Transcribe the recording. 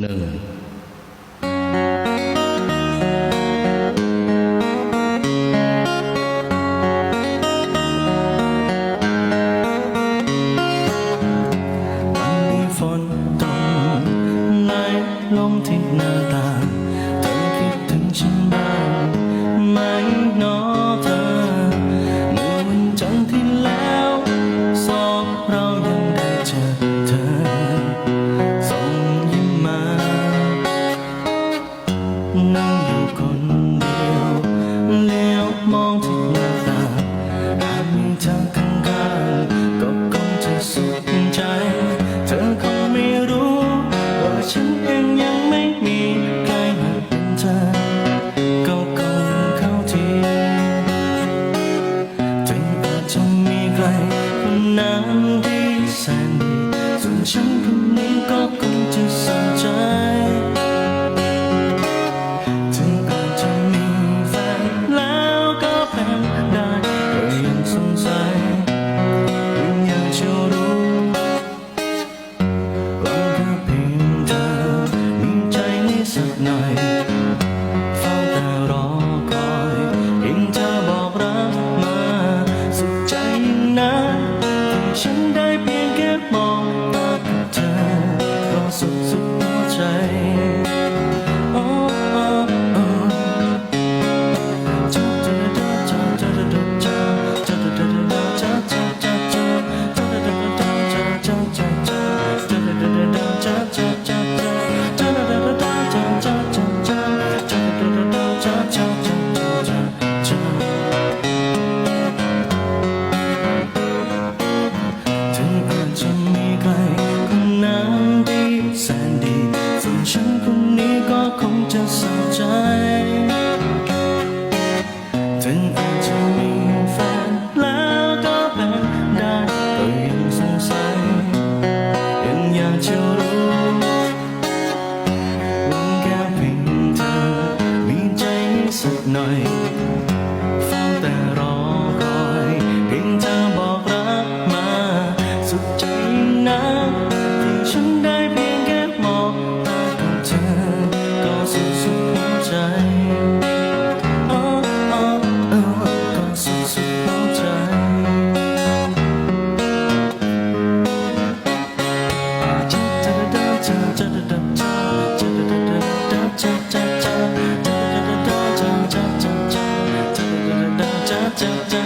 หนึ่งวันนี้ฝนตกไหลลงที่หน้า เธอ ก็คงเข้าทีถึงอาจจะมีใครคนนั้นที่แสนดีส่วนฉันคนนี้ก็คงจะสนใจถึงอาจจะมีแฟนแล้วก็เป็นได้ก็ยังสงสัยยังอยากจะรู้ว่าแค่เพียงเธอมีใจนี้สักหน่อย สุดหัวใจ Send down.